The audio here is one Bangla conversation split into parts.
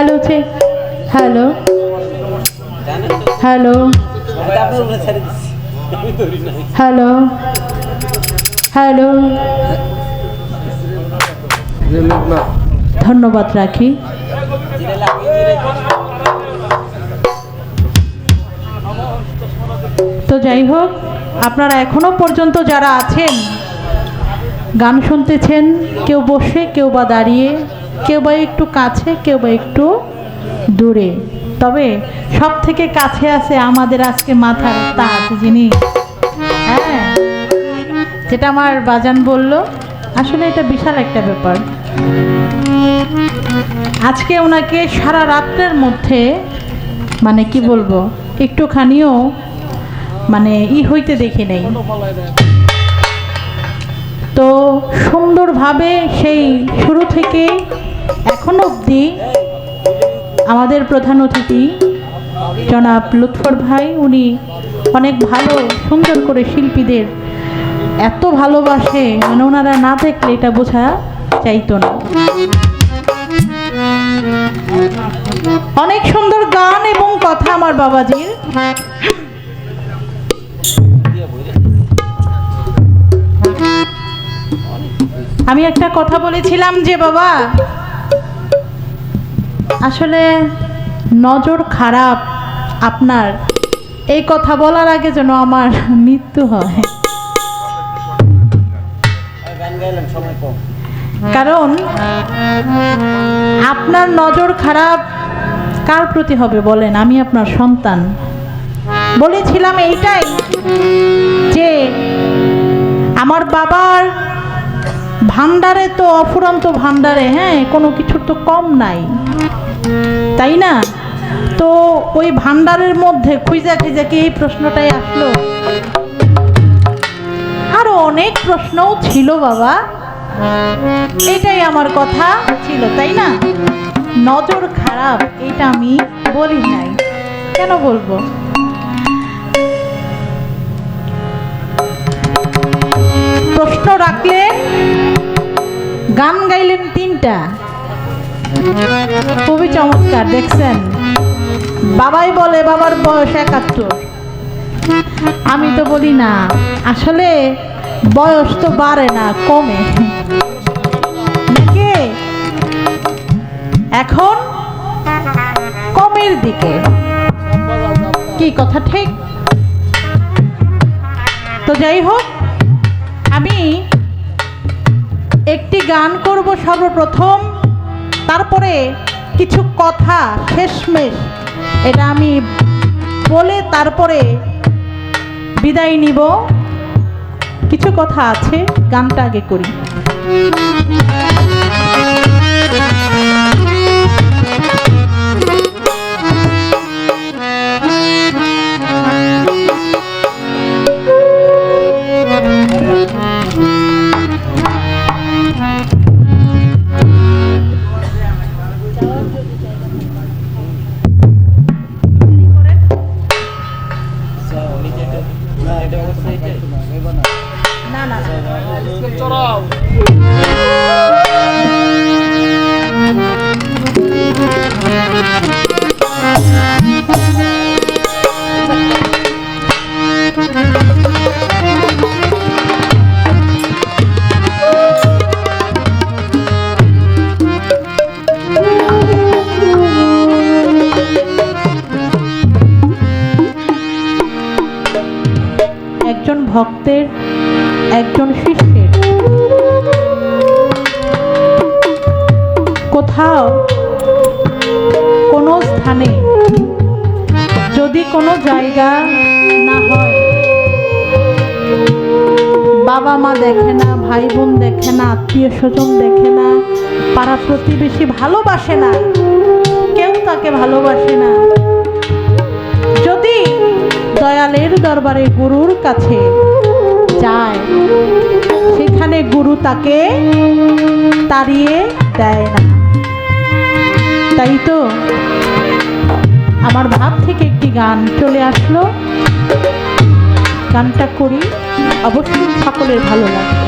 Hello check hello? Hello? Hello? Hello? ধন্যবাদ, রাখি। তো যাই হোক, আপনারা এখনও পর্যন্ত যারা আছেন, গান শুনতেছেন, কেউ বসে, কেউ বা দাঁড়িয়ে কেউ বা একটু কাছে, কেউ বা একটু দূরে। তবে সব থেকে কাছে আছে আমাদের আজকে মাথার তাজ যিনি। হ্যাঁ যেটা আমার বাজান বলল, আসলে এটা বিশাল একটা ব্যাপার। আজকে ওনাকে সারা রাত্রের মধ্যে মানে কি বলব, একটুখানিও মানে ই হইতে দেখি নেই। তো সুন্দরভাবে সেই শুরু থেকে এখন অবধি আমাদের প্রধান অতিথি, জনাব লুৎফর ভাই, উনি অনেক ভালো সুন্দর করে শিল্পীদের এত ভালোবাসে মানে ওনারা না দেখলে এটা বোঝা চাইতো না। অনেক সুন্দর গান এবং কথা আমার বাবাজির। আমি একটা কথা বলেছিলাম যে, বাবা আসলে নজর খারাপ আপনার। এই কথা বলার আগে যেন আমার মৃত্যু হয়। কারণ আপনার নজর খারাপ কার প্রতি হবে বলেন? আমি আপনার সন্তান। বলেছিলাম এইটাই যে আমার বাবার ভান্ডারে তো অফুরন্ত ভান্ডারে হ্যাঁ কোনো কিছুর তো কম নাই। তাই না? তো ওই ভান্ডারের মধ্যে খুঁজা খুঁজা কি এই প্রশ্নটাই আসলো? আরও অনেক প্রশ্নও ছিল বাবা। এটাই আমার কথা ছিল, তাই না? নজর খারাপ, এটা আমি বলি নাই। কেন বলব? প্রশ্ন রাখলেন, গান গাইলেন তিনটা। খুবই চমৎকার, দেখছেন? বাবাই বলে বাবার বয়স একাত্তর। আমি তো বলি না, আসলে বয়স তো বাড়ে না, কমে। এখন কমের দিকে। কি কথা ঠিক? তো যাই হোক, আমি একটি গান করব সর্বপ্রথম। তারপরে কিছু কথা, শেষমেশ, এটা আমি বলে তারপরে বিদায় নিব। কিছু কথা আছে, গানটা আগে করি। না না একজন ভক্তের একজন শিষ্যের। কোথাও কোনো স্থানে যদি কোনো জায়গা না হয়, বাবা মা দেখে না, ভাই বোন দেখে না, আত্মীয় স্বজন দেখে না, পাড়া প্রতিবেশী ভালোবাসে না, কেউ তাকে ভালোবাসে না। যদি দয়ালের দরবারে গুরুর কাছে যায়। সেখানে গুরু তাকে তাড়িয়ে দেয় না। তাই তো আমার ভাব থেকে একটি গান চলে আসলো। গানটা করি, অবশ্যই সকলের ভালো লাগবে।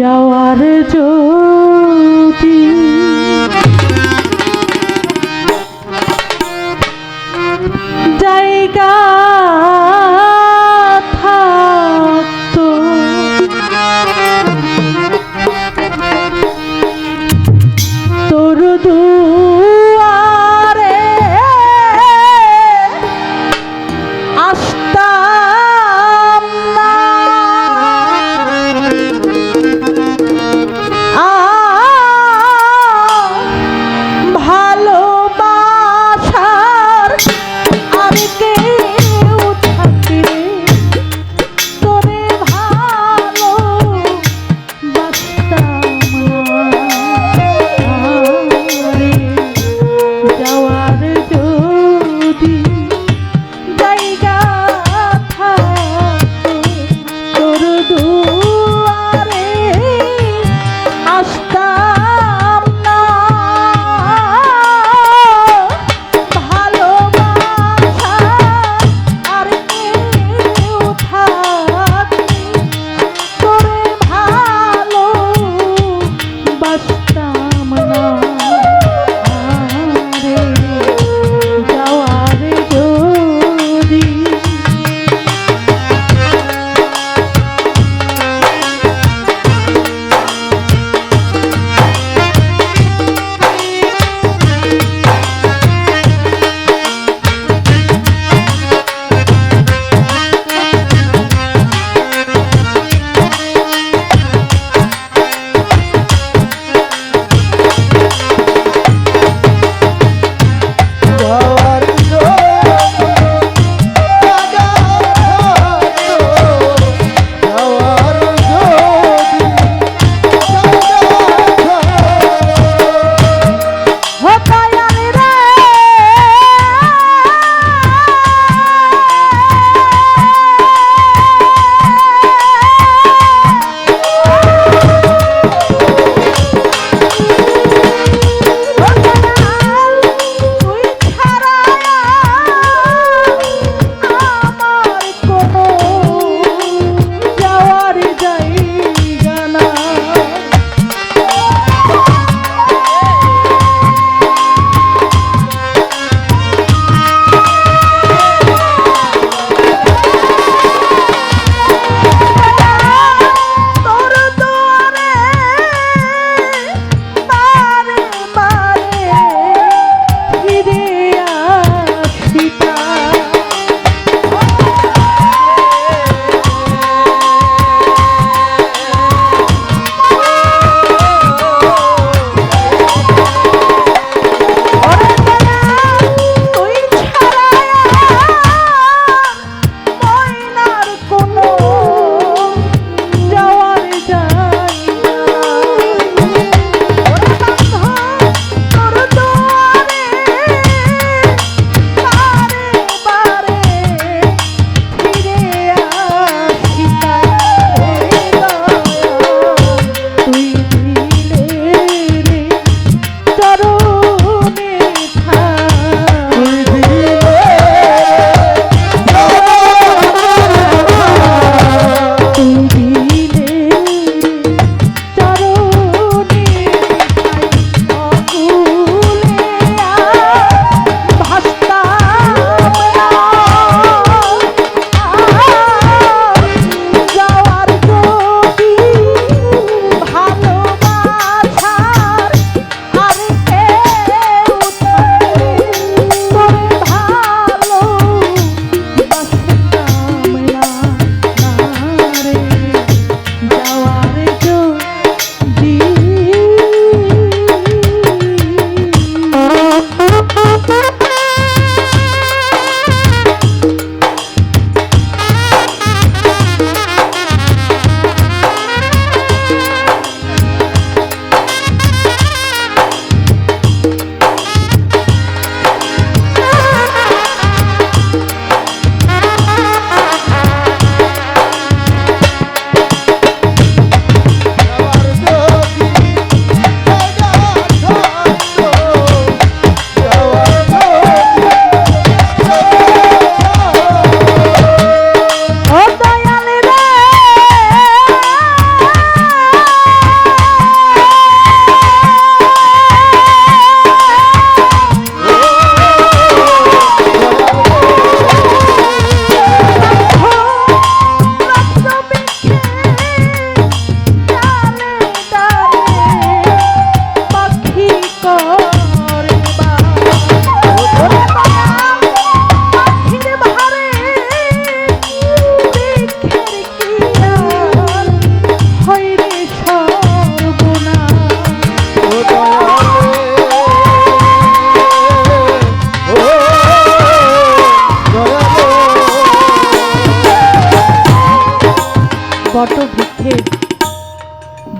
যাওয়ার যদি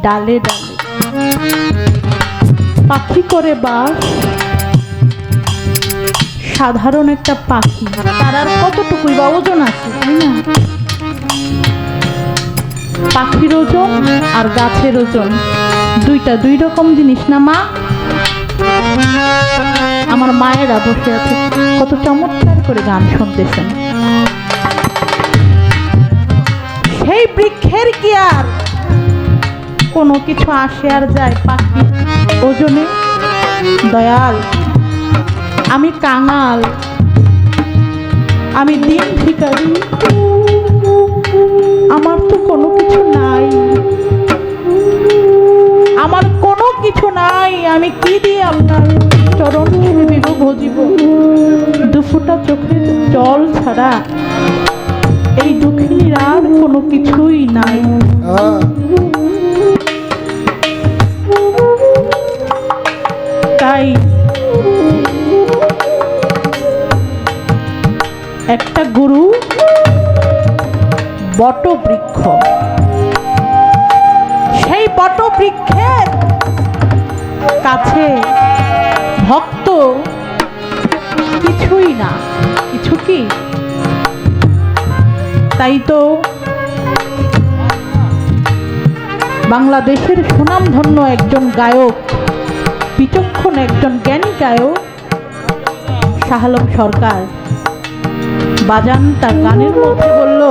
ডালে ডালে। পাখি করে বাস সাধারণ একটা পাখি। তার আর কতটুকুই বা ওজন আছে, তাই না? পাখির ওজন আর গাছের ওজন। দুইটা দুই রকম জিনিস না, মা? আমার মায়েরা বসে আছে। কত চমৎকার করে গান শুনতেছেন। সেই বৃক্ষের কি আর কোনো কিছু আসে আর যায় পাখি ওজনে। দয়াল, আমি কাঙাল, আমি দিন ভিখারি। আমার তো কোনো কিছু নাই। আমার কোনো কিছু নাই, আমি কি দিয়ে আপনার চরণ সেবিব ভজিব? দুফুটা চোখের জল ছাড়া এই দুঃখিনীর আর কোনো কিছুই নাই। গুরু বটবৃক্ষ। সেই বটবৃক্ষের কাছে ভক্ত কিছুই না। কিছু কি? তাই তো বাংলাদেশের সুনামধন্য একজন গায়ক, বিচক্ষণ একজন জ্ঞানী গায়ক শাহালম সরকার। বাজান তার গানের মধ্যে বলল